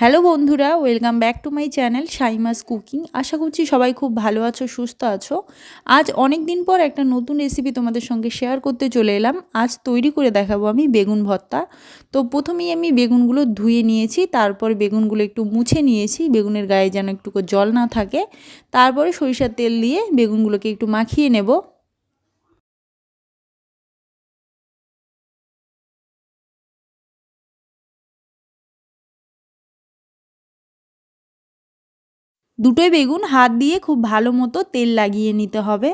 Hello বন্ধুরা, welcome back to my channel Saima's cooking. আশা করছি সবাই খুব ভালো আছো, সুস্থ আছো। আজ অনেক দিন পর একটা নতুন রেসিপি তোমাদের সঙ্গে শেয়ার করতে চলে এলাম। আজ তৈরি করে দেখাবো আমি বেগুন ভর্তা। তো প্রথমেই আমি বেগুনগুলো ধুয়ে নিয়েছি, তারপর বেগুনগুলো একটু মুছে নিয়েছি, বেগুনের গায়ে যেন একটু জল না থাকে। তারপরে সরিষার তেল দিয়ে বেগুনগুলোকে একটু মাখিয়ে নেব। দুটোই বেগুন, হাত দিয়ে খুব ভালো মতো তেল লাগিয়ে নিতে হবে।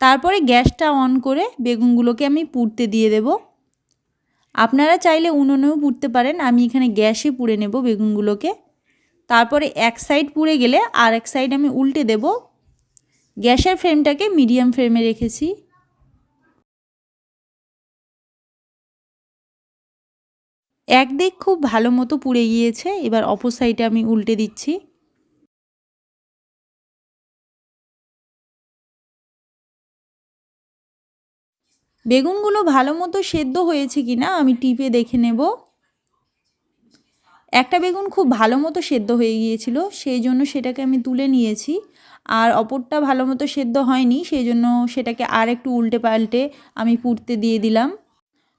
তারপরে গ্যাসটা অন করে বেগুনগুলোকে আমি পুড়তে দিয়ে দেব। আপনারা চাইলে উনুনেও পুড়তে পারেন, আমি এখানে গ্যাসে পুড়ে নেব বেগুনগুলোকে। তারপরে এক সাইড পুড়ে গেলে আর এক সাইড আমি উল্টে দেব। গ্যাসের ফ্লেমটাকে মিডিয়াম ফ্লেমে রেখেছি। একদিক খুব ভালো মতো পুড়ে গিয়েছে, এবার অপর সাইডে আমি উল্টে দিচ্ছি। বেগুনগুলো ভালো মতো সেদ্ধ হয়েছে কি না আমি টিপে দেখে নেব। একটা বেগুন খুব ভালো মতো সেদ্ধ হয়ে গিয়েছিল, সেই জন্য সেটাকে আমি তুলে নিয়েছি। আর অপরটা ভালো মতো সেদ্ধ হয়নি, সেই জন্য সেটাকে আর একটু উল্টে পাল্টে আমি পুড়তে দিয়ে দিলাম।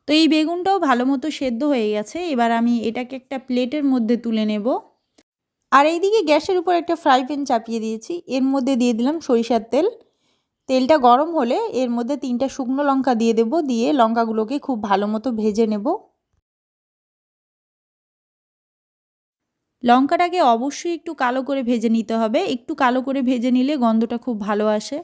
তো এই বেগুনটাও ভালো মতো সেদ্ধ হয়ে গেছে। এবার আমি এটাকে একটা প্লেটের মধ্যে তুলে নেব। আর এইদিকে গ্যাসের উপর একটা ফ্রাই প্যান চাপিয়ে দিয়েছি। এর মধ্যে দিয়ে দিলাম সরিষার তেল। তেলটা গরম হলে এর মধ্যে তিনটা শুকনো লঙ্কা দিয়ে দেব। দিয়ে লঙ্কাগুলোকে খুব ভালো মতো ভেজে নেব। লঙ্কাটাকে অবশ্যই একটু কালো করে ভেজে নিতে হবে। একটু কালো করে ভেজে নিলে গন্ধটা খুব ভালো আসে।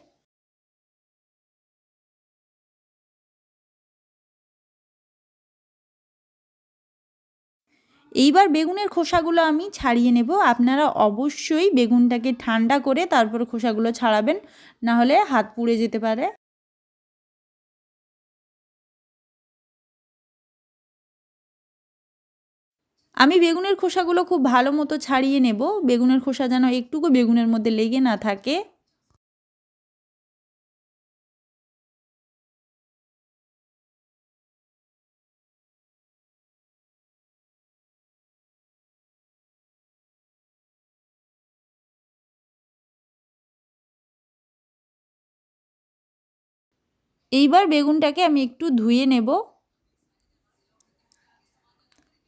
এইবার বেগুনের খোসাগুলো আমি ছাড়িয়ে নেব। আপনারা অবশ্যই বেগুনটাকে ঠান্ডা করে তারপর খোসাগুলো ছাড়াবেন না হলে হাত পুড়ে যেতে পারে। আমি বেগুনের খোসাগুলো খুব ভালো মতো ছাড়িয়ে নেব। বেগুনের খোসা যেন একটুকু বেগুনের মধ্যে লেগে না থাকে। এইবার বেগুনটাকে আমি একটু ধুয়ে নেব।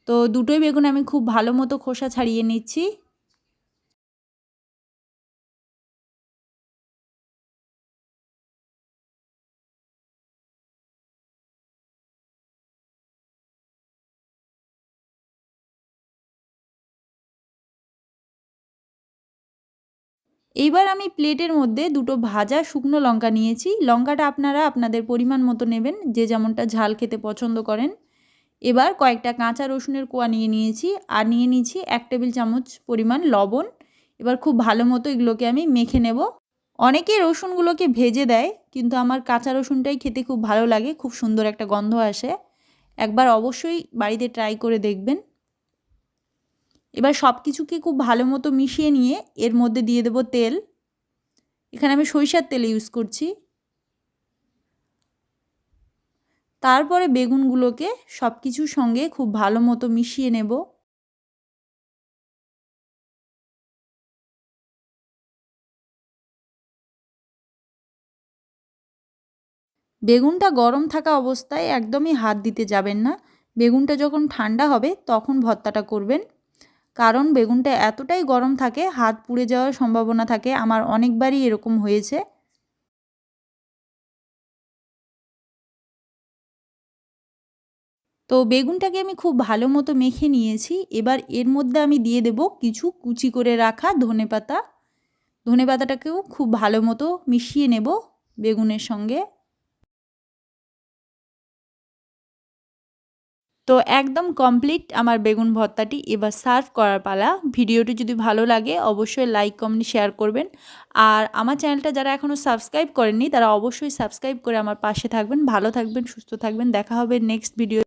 তো দুটোই বেগুন আমি খুব ভালো মতো খোসা ছাড়িয়ে নিচ্ছি। এইবার আমি প্লেটের মধ্যে দুটো ভাজা শুকনো লঙ্কা নিয়েছি। লঙ্কাটা আপনারা আপনাদের পরিমাণ মতো নেবেন, যে যেমনটা ঝাল খেতে পছন্দ করেন। এবার কয়েকটা কাঁচা রসুনের কোয়া নিয়ে নিয়েছি, আর নিয়ে নিয়েছি এক টেবিল চামচ পরিমাণ লবণ। এবার খুব ভালো মতো এগুলোকে আমি মেখে নেব। অনেকে রসুনগুলোকে ভেজে দেয়, কিন্তু আমার কাঁচা রসুনটাই খেতে খুব ভালো লাগে, খুব সুন্দর একটা গন্ধ আসে। একবার অবশ্যই বাড়িতে ট্রাই করে দেখবেন। এবার সব কিছুকে খুব ভালো মতো মিশিয়ে নিয়ে এর মধ্যে দিয়ে দেব তেল। এখানে আমি সরিষার তেল ইউজ করছি। তারপরে বেগুনগুলোকে সব কিছুর সঙ্গে খুব ভালো মতো মিশিয়ে নেব। বেগুনটা গরম থাকা অবস্থায় একদমই হাত দিতে যাবেন না। বেগুনটা যখন ঠান্ডা হবে তখন ভর্তাটা করবেন। কারণ বেগুনটা এতটাই গরম থাকে, হাত পুড়ে যাওয়ার সম্ভাবনা থাকে, আমার অনেকবারই এরকম হয়েছে। তো বেগুনটাকে আমি খুব ভালো মতো মেখে নিয়েছি, এবার এর মধ্যে আমি দিয়ে দেব কিছু কুচি করে রাখা ধনে পাতা। ধনে পাতাটাকেও খুব ভালো মতো মিশিয়ে নেব বেগুনের সঙ্গে। তো একদম কমপ্লিট আমার বেগুন ভর্তাটি এবার সার্ভ করার পালা। ভিডিওটি যদি ভালো লাগে, অবশ্যই লাইক কমেন্ট শেয়ার করবেন। আর আমার চ্যানেলটা যারা এখনও সাবস্ক্রাইব করেননি, তারা অবশ্যই সাবস্ক্রাইব করে আমার পাশে থাকবেন। ভালো থাকবেন, সুস্থ থাকবেন। দেখা হবে নেক্সট ভিডিও